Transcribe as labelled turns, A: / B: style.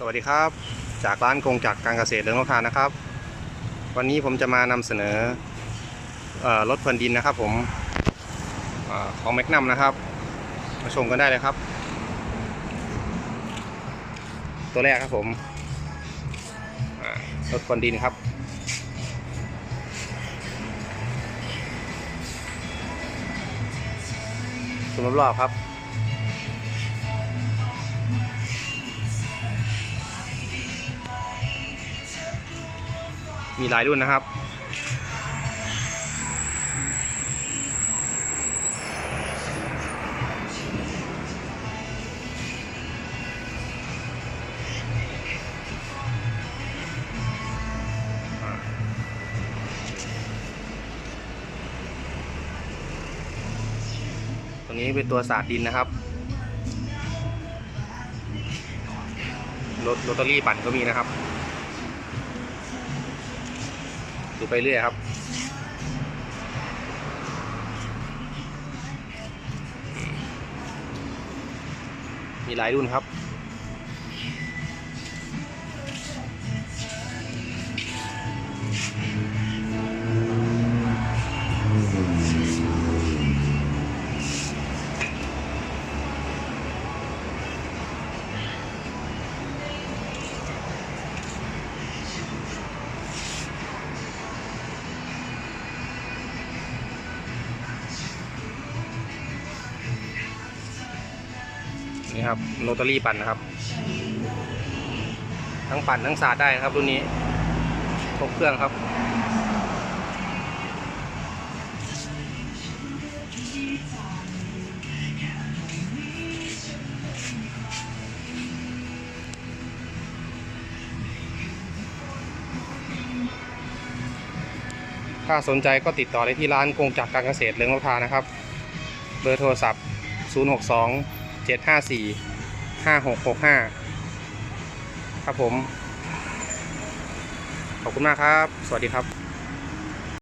A: สวัสดีครับ จากร้านกงจักรการเกษตรเรืองนกทานนะครับ วันนี้ผมจะมานำเสนออรถพรวนดินนะครับ ผมอของแมกนัมนะครับ มาชมกันได้เลยครับ ตัวแรกครับผมรถพรวนดินครับสุมรอบครับ มีหลายรุ่นนะครับ ตัวนี้เป็นตัวสาดดินนะครับรถโรตารี่ปั่นก็มีนะครับ ดูไปเรื่อยครับ มีหลายรุ่นครับ นี่ครับโรตารี่ปั่นนะครับ ทั้งปั่นทั้งสาดได้นะครับรุ่นนี้ครบเครื่องครับถ้าสนใจก็ติดต่อได้ที่ร้านกงจักรการเกษตรเลืองลพานะครับ เบอร์โทรศัพท์ 062 เจ็ดห้าสี่ห้าหกหกห้าครับผม ขอบคุณมากครับ สวัสดีครับ